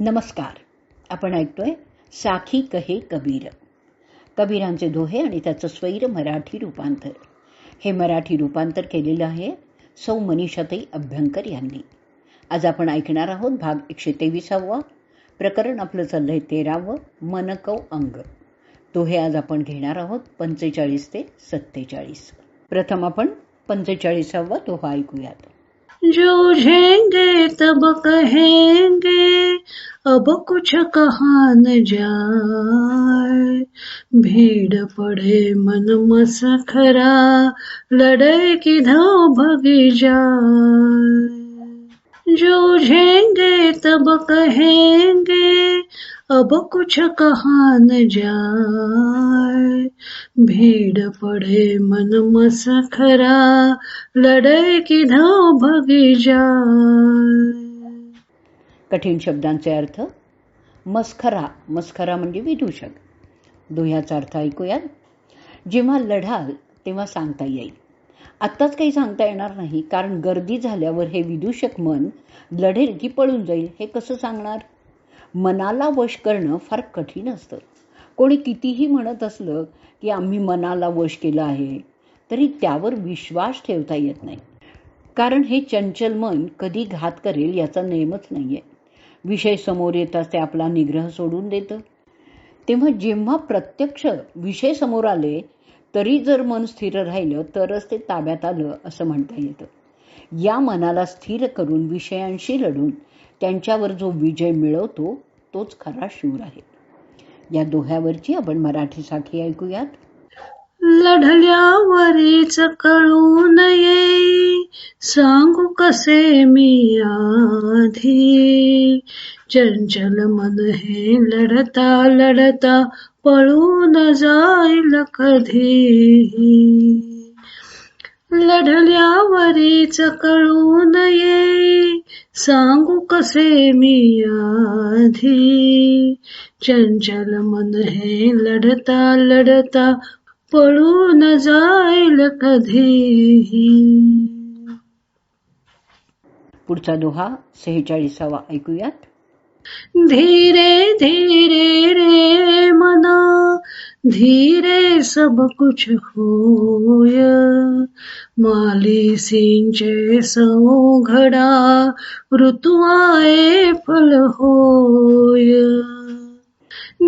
नमस्कार. आपण ऐकतोय साखी कहे कबीर. कबीरांचे दोहे आणि त्याचं स्वैर मराठी रूपांतर. हे मराठी रूपांतर केलेलं आहे सौ मनीषाताई अभ्यंकर यांनी. आज आपण ऐकणार आहोत भाग एकशे तेविसावा. प्रकरण आपलं चाललंय तेरावं मनकव अंग. दोहे आज आपण घेणार आहोत पंचेचाळीस ते सत्तेचाळीस. प्रथम आपण पंचेचाळीसावा दोहा ऐकूयात. जूझेंगे तब कहेंगे अब कुछ कहा न जाए। भीड़ पड़े मन मसखरा, लड़े की धाव भगी जाए। जूझेंगे तब कहेंगे, अब कुछ कहा न जाए। भीड़ पड़े मन मसखरा, लड़े की धाव भगी जाए। कठीण शब्दांचे अर्थ? मस्खरा. मस्खरा म्हणजे विदूषक. दोह्याचा अर्थ ऐकूयात. जेव्हा लढाल तेव्हा सांगता येईल. आत्ताच काही सांगता येणार नाही कारण गर्दी झाल्यावर हे विदूषक मन लढेल की पळून जाईल हे कसं सांगणार? मनाला वश करणं फार कठीण असतं. कोणी कितीही म्हणत असलं की आम्ही मनाला वश केलं आहे तरी त्यावर विश्वास ठेवता येत नाही. कारण हे चंचल मन कधी घात करेल याचा नेमच नाही आहे विषय समोर येताच ते आपला निग्रह सोडून देतं. तेव्हा जेव्हा प्रत्यक्ष विषय समोर आले तरी जर मन स्थिर राहिलं तरच ते ताब्यात आलं असं म्हणता येतं. या मनाला स्थिर करून विषयांशी लढून त्यांच्यावर जो विजय मिळवतो तोच खरा शूर आहे. या दोह्यावरची आपण मराठी साखी ऐकूयात. लढल्यावरीच कळू नये सांगू कसे मी आधी? चंचल मन हे लढता लढता पळून जाईल कधी लढल्यावरीच कळू नये सांगू कसे मी आधी? चंचल मन हे लढता लढता पळून जाईल कधी पुढचा दोहा सेहेचाळीसावा ऐकूयात. धीरे धीरे रे मना धीरे सब कुछ होय. माली सिंचे घडा ऋतु आए फल होय.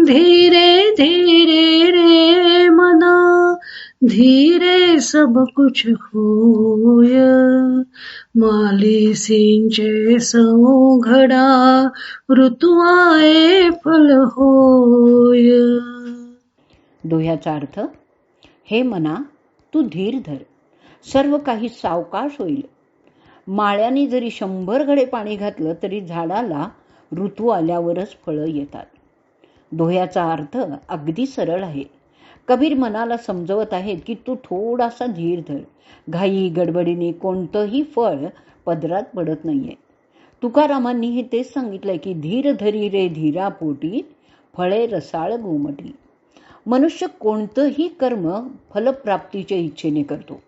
धीरे धीरे धीरे सब कुछ होय. माली सिंचे घडा ऋतु आए फल होय. दोह्याचा अर्थ हे मना तू धीर धर. सर्व काही सावकाश होईल. माळ्याने जरी शंभर घडे पाणी घातलं तरी झाडाला ऋतू आल्यावरच फळं येतात. दोह्याचा अर्थ अगदी सरळ आहे. कबीर मनाला समजवत आहेत की तू थोडासा धीर धर. घाई गडबडीने कोणतंही फळ पदरात पडत नाहीये. तुकारामांनी हे तेच सांगितलंय की धीर धरी रे धीरा पोटी फळे रसाळ गोमटी. मनुष्य कोणतंही कर्म फलप्राप्तीच्या इच्छेने करतो.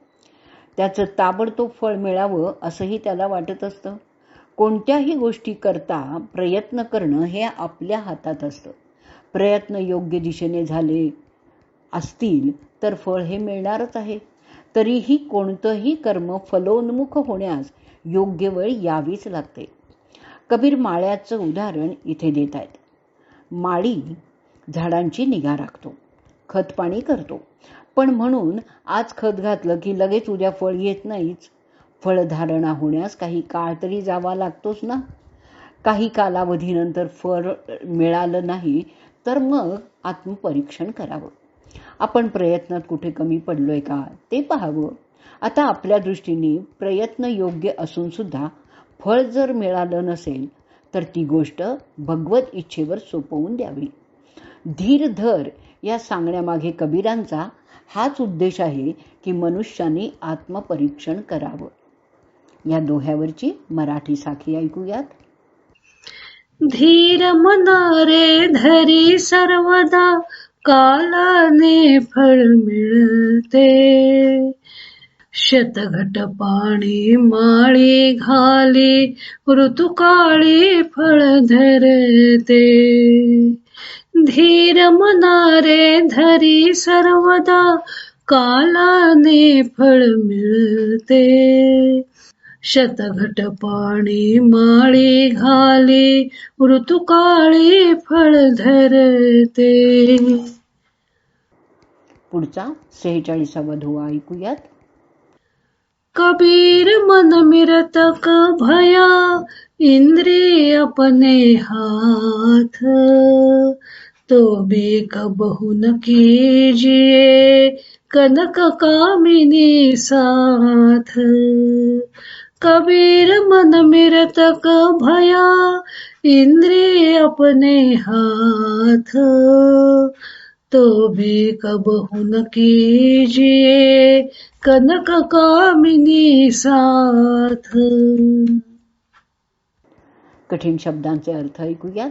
त्याचं ताबडतोब फळ मिळावं असंही त्याला वाटत असतं. कोणत्याही गोष्टी करता प्रयत्न करणं हे आपल्या हातात असतं. प्रयत्न योग्य दिशेने झाले असतील तर फळ हे मिळणारच आहे. तरीही कोणतंही कर्म फलोन्मुख होण्यास योग्य वेळ यावीच लागते. कबीर माळ्याचं उदाहरण इथे देत आहेत. माळी झाडांची निगा राखतो खतपाणी करतो पण म्हणून आज खत घातलं की लगेच उद्या फळ येत नाहीच. फळधारणा होण्यास काही काळ तरी जावा लागतोच ना. काही कालावधीनंतर फळ मिळालं नाही तर मग आत्मपरीक्षण करावं. आपण प्रयत्नात कुठे कमी पडलोय का? ते पाहावं. आता आपल्या दृष्टीने प्रयत्न योग्य असून सुद्धा फळ जर मिळालं नसेल तर ती गोष्ट भगवत इच्छेवर सोपवून द्यावी. धीर धर या सांगण्यामागे कबीरांचा हाच उद्देश आहे की मनुष्याने आत्मपरीक्षण करावं. या दोह्यावरची मराठी साखी ऐकूयात. धीर मनारे धरी सर्वदा कालाने फळ मिळते. शतघट पाणी माळी घाली ऋतुकाळी फळ धरते. धीर मनारे धरी सर्वदा कालाने फळ मिळते. शतघट पाणी माळी घाली ऋतुकाळी फळ धरते. पुढचा सेहेचाळीसावा धुवा ऐकूयात. कबीर मन मिरतक भया इंद्रिय अपने हाथ. तो भी कबहु न कीजिए कनक कामिनी साथ. कबीर मन मिरतक भया इंद्रिय अपने हाथ। तो भी कबहु न कीजिए कनक कामिनी साथ। कठीण शब्दांचे अर्थ ऐकूयात.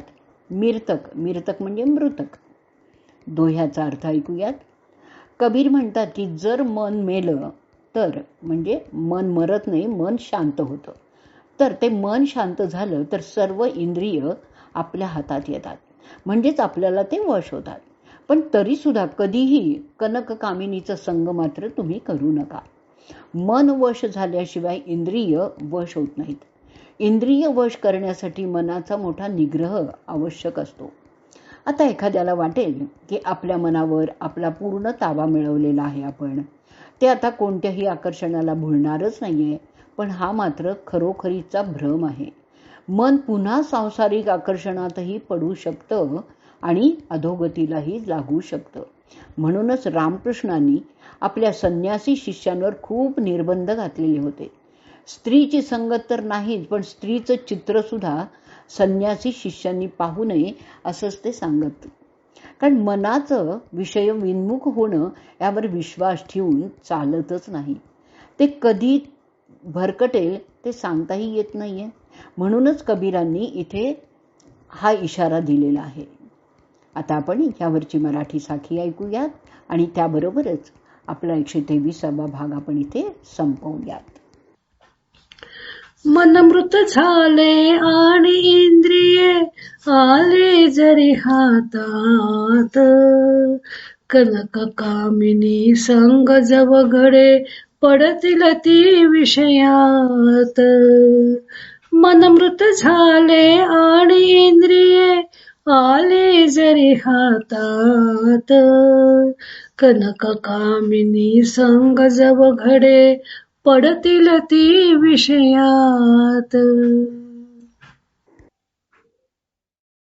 मिर्तक मिर्तक म्हणजे मृतक. दोह्याचा अर्थ ऐकूयात. कबीर म्हणतात की जर मन मेलं तर म्हणजे मन मरत नाही मन शांत होतं. तर ते मन शांत झालं तर सर्व इंद्रिय आपल्या हातात येतात. म्हणजेच आपल्याला ते वश होतात. पण तरीसुद्धा कधीही कनक कामिनीचा संग मात्र तुम्ही करू नका. मन वश झाल्याशिवाय इंद्रिय वश होत नाहीत. इंद्रिय वश करण्यासाठी मनाचा मोठा निग्रह आवश्यक असतो. आता एखाद्याला वाटेल की आपल्या मनावर आपला पूर्ण ताबा मिळवलेला आहे आपण. ते आता कोणत्याही आकर्षणाला भुलणारच नाही आहे पण हा मात्र खरोखरीचा भ्रम आहे. मन पुन्हा सांसारिक आकर्षणातही पडू शकतं आणि अधोगतीलाही लागू शकतं. म्हणूनच रामकृष्णांनी आपल्या संन्यासी शिष्यांवर खूप निर्बंध घातलेले होते. स्त्रीची संगत तर नाहीच पण स्त्रीचं चित्रसुद्धा संन्यासी शिष्यांनी पाहू नये असंच ते सांगत कारण मनाचं विषय विन्मुख होणं यावर विश्वास ठेवून चालतच नाही. ते कधी भरकटेल ते सांगताही येत नाहीये. म्हणूनच कबीरांनी इथे हा इशारा दिलेला आहे. आता आपण यावरची मराठी साखी ऐकूयात आणि त्याबरोबरच आपला एकशे तेवीसावा भाग आपण इथे संपवूयात. मन मृत झाले आणि इंद्रिये आले जरी हातात. कनक कामिनी संग जवघडे पडतील ती विषयात. मन मृत झाले आणि इंद्रिये आले जरी हातात. कनक कामिनी संग जवघडे पडतील ती विषयात.